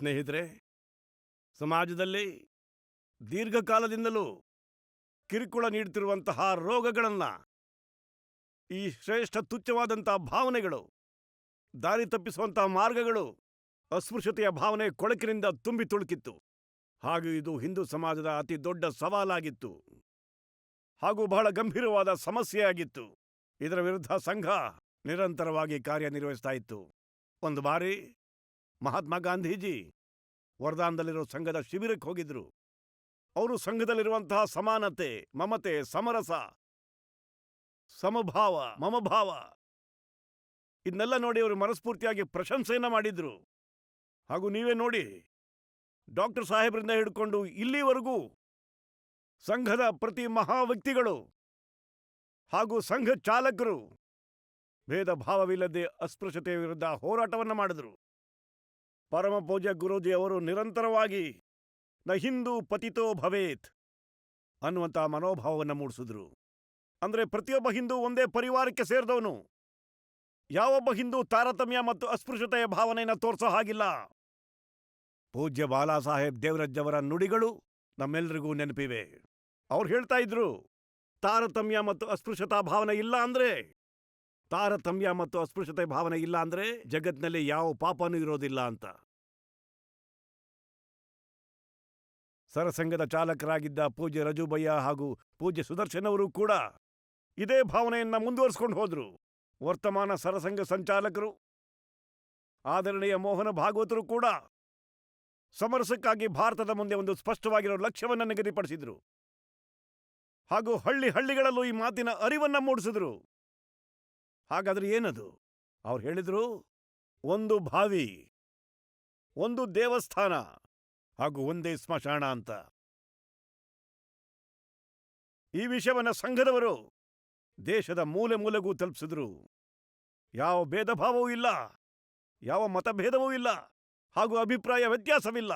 ಸ್ನೇಹಿತರೆ, ಸಮಾಜದಲ್ಲಿ ದೀರ್ಘಕಾಲದಿಂದಲೂ ಕಿರುಕುಳ ನೀಡುತ್ತಿರುವಂತಹ ರೋಗಗಳನ್ನು, ಈ ಶ್ರೇಷ್ಠ ತುಚ್ಛವಾದಂತಹ ಭಾವನೆಗಳು, ದಾರಿ ತಪ್ಪಿಸುವಂತಹ ಮಾರ್ಗಗಳು ಅಸ್ಪೃಶ್ಯತೆಯ ಭಾವನೆ ಕೊಳಕಿನಿಂದ ತುಂಬಿ ತುಳುಕಿತ್ತು. ಹಾಗೂ ಇದು ಹಿಂದೂ ಸಮಾಜದ ಅತಿ ದೊಡ್ಡ ಸವಾಲಾಗಿತ್ತು. ಹಾಗೂ ಬಹಳ ಗಂಭೀರವಾದ ಸಮಸ್ಯೆಯಾಗಿತ್ತು. ಇದರ ವಿರುದ್ಧ ಸಂಘ ನಿರಂತರವಾಗಿ ಕಾರ್ಯನಿರ್ವಹಿಸ್ತಾ ಇತ್ತು. ಒಂದು ಬಾರಿ ಮಹಾತ್ಮ ಗಾಂಧೀಜಿ ವರದಾನದಲ್ಲಿರೋ ಸಂಘದ ಶಿಬಿರಕ್ಕೆ ಹೋಗಿದ್ರು. ಅವರು ಸಂಘದಲ್ಲಿರುವಂತಹ ಸಮಾನತೆ, ಮಮತೆ, ಸಮರಸ, ಸಮಭಾವ, ಮಮಭಾವ ಇದನ್ನೆಲ್ಲ ನೋಡಿ ಅವರು ಮನಸ್ಫೂರ್ತಿಯಾಗಿ ಪ್ರಶಂಸೆಯನ್ನ ಮಾಡಿದ್ರು. ಹಾಗೂ ನೀವೇ ನೋಡಿ, ಡಾಕ್ಟರ್ ಸಾಹೇಬ್ರಿಂದ ಹಿಡ್ಕೊಂಡು ಇಲ್ಲಿವರೆಗೂ ಸಂಘದ ಪ್ರತಿ ಮಹಾ ವ್ಯಕ್ತಿಗಳು ಹಾಗೂ ಸಂಘ ಚಾಲಕರು ಭೇದ ಭಾವವಿಲ್ಲದೆ ಅಸ್ಪೃಶ್ಯತೆಯ ವಿರುದ್ಧ ಹೋರಾಟವನ್ನ ಮಾಡಿದ್ರು. ಪರಮ ಪೂಜ್ಯ ಗುರೂಜಿ ಅವರು ನಿರಂತರವಾಗಿ, ನ ಹಿಂದೂ ಪತಿತೋ ಭವೇತ್ ಅನ್ನುವಂಥ ಮನೋಭಾವವನ್ನು ಮೂಡಿಸಿದ್ರು. ಅಂದ್ರೆ ಪ್ರತಿಯೊಬ್ಬ ಹಿಂದೂ ಒಂದೇ ಪರಿವಾರಕ್ಕೆ ಸೇರಿದವನು. ಯಾವೊಬ್ಬ ಹಿಂದೂ ತಾರತಮ್ಯ ಮತ್ತು ಅಸ್ಪೃಶ್ಯತೆಯ ಭಾವನೆಯನ್ನು ತೋರಿಸೋ ಹಾಗಿಲ್ಲ. ಪೂಜ್ಯ ಬಾಲಾ ಸಾಹೇಬ್ ದೇವರಜ್ ಅವರ ನುಡಿಗಳು ನಮ್ಮೆಲ್ಲರಿಗೂ ನೆನಪಿವೆ. ಅವ್ರು ಹೇಳ್ತಾ ಇದ್ರು, ತಾರತಮ್ಯ ಮತ್ತು ಅಸ್ಪೃಶ್ಯತಾ ಭಾವನೆ ಇಲ್ಲ ಅಂದ್ರೆ, ತಾರತಮ್ಯ ಮತ್ತು ಅಸ್ಪೃಶ್ಯತೆ ಭಾವನೆ ಇಲ್ಲ ಅಂದ್ರೆ ಜಗತ್ನಲ್ಲಿ ಯಾವ ಪಾಪನೂ ಇರೋದಿಲ್ಲ ಅಂತ. ಸರಸಂಘದ ಚಾಲಕರಾಗಿದ್ದ ಪೂಜ್ಯ ರಜುಬಯ್ಯ ಹಾಗೂ ಪೂಜ್ಯ ಸುದರ್ಶನ್ ಅವರು ಕೂಡ ಇದೇ ಭಾವನೆಯನ್ನ ಮುಂದುವರಿಸಿಕೊಂಡು ಹೋದ್ರು. ವರ್ತಮಾನ ಸರಸಂಘ ಸಂಚಾಲಕರು, ಆದರಣೀಯ ಮೋಹನ ಭಾಗವತರು ಕೂಡ ಸಮರಸಕ್ಕಾಗಿ ಭಾರತದ ಮುಂದೆ ಒಂದು ಸ್ಪಷ್ಟವಾಗಿರೋ ಲಕ್ಷ್ಯವನ್ನು ನಿಗದಿಪಡಿಸಿದ್ರು. ಹಾಗೂ ಹಳ್ಳಿ ಹಳ್ಳಿಗಳಲ್ಲೂ ಈ ಮಾತಿನ ಅರಿವನ್ನ ಮೂಡಿಸಿದ್ರು. ಹಾಗಾದ್ರೆ ಏನದು? ಅವ್ರು ಹೇಳಿದ್ರು, ಒಂದು ಬಾವಿ ಒಂದು ದೇವಸ್ಥಾನ. ಹಾಗೂ ಒಂದೇ ಸ್ಮಶಾನ ಅಂತ. ಈ ವಿಷಯವನ್ನ ಸಂಘದವರು ದೇಶದ ಮೂಲೆ ಮೂಲೆಗೂ ತಲುಪಿಸಿದ್ರು. ಯಾವ ಭೇದ ಭಾವವೂ ಇಲ್ಲ, ಯಾವ ಮತಭೇದವೂ ಇಲ್ಲ ಹಾಗೂ ಅಭಿಪ್ರಾಯ ವ್ಯತ್ಯಾಸವಿಲ್ಲ.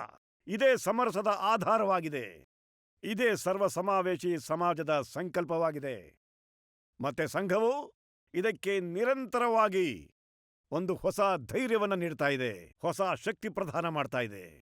ಇದೇ ಸಮರಸದ ಆಧಾರವಾಗಿದೆ. ಇದೇ ಸರ್ವ ಸಮಾವೇಶಿ ಸಮಾಜದ ಸಂಕಲ್ಪವಾಗಿದೆ. ಮತ್ತೆ ಸಂಘವು ಇದಕ್ಕೆ ನಿರಂತರವಾಗಿ ಒಂದು ಹೊಸ ಧೈರ್ಯವನ್ನ ನೀಡ್ತಾ ಇದೆ, ಹೊಸ ಶಕ್ತಿ ಪ್ರದಾನ ಮಾಡ್ತಾ ಇದೆ.